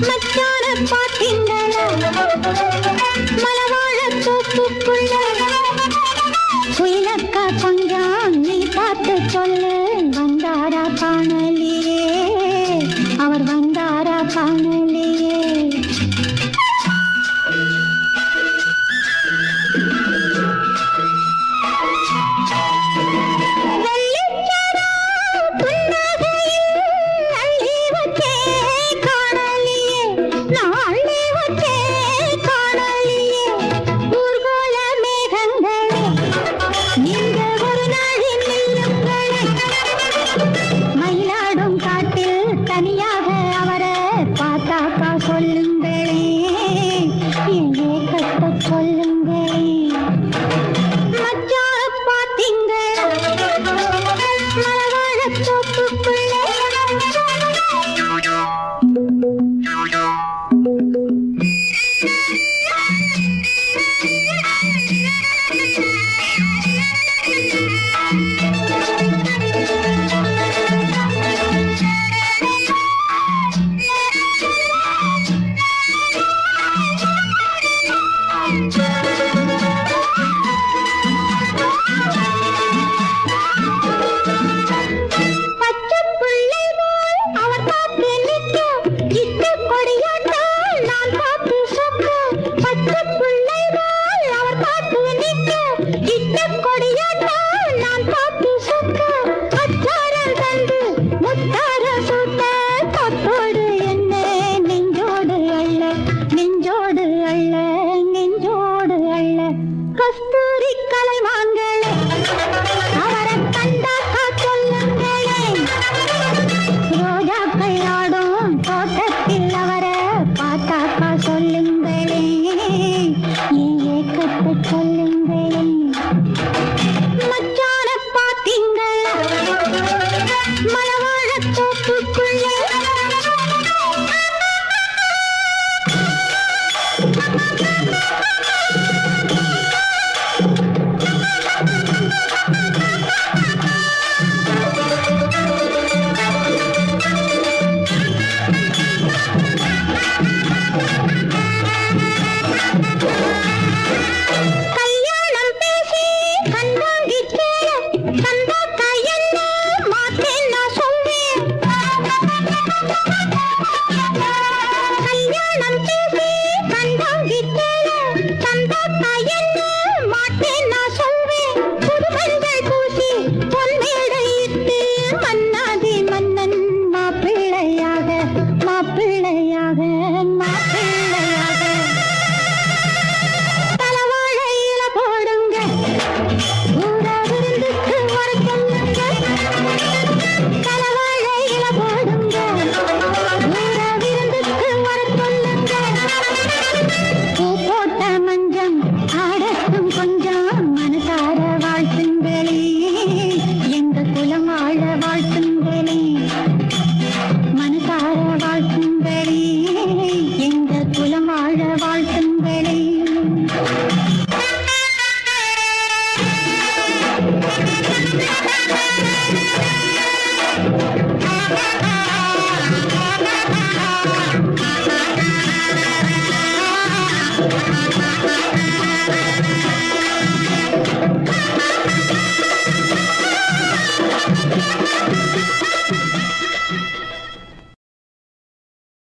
மச்சான பாத்தீங்களா மலவாழ தோப்புக்குள்ள கலைமான்களே அவரை கண்டாக்கா சொல்லுங்களே ரோஜாக்கள் ஆடும் தோட்டத்தில் அவரை பார்த்தாக்கா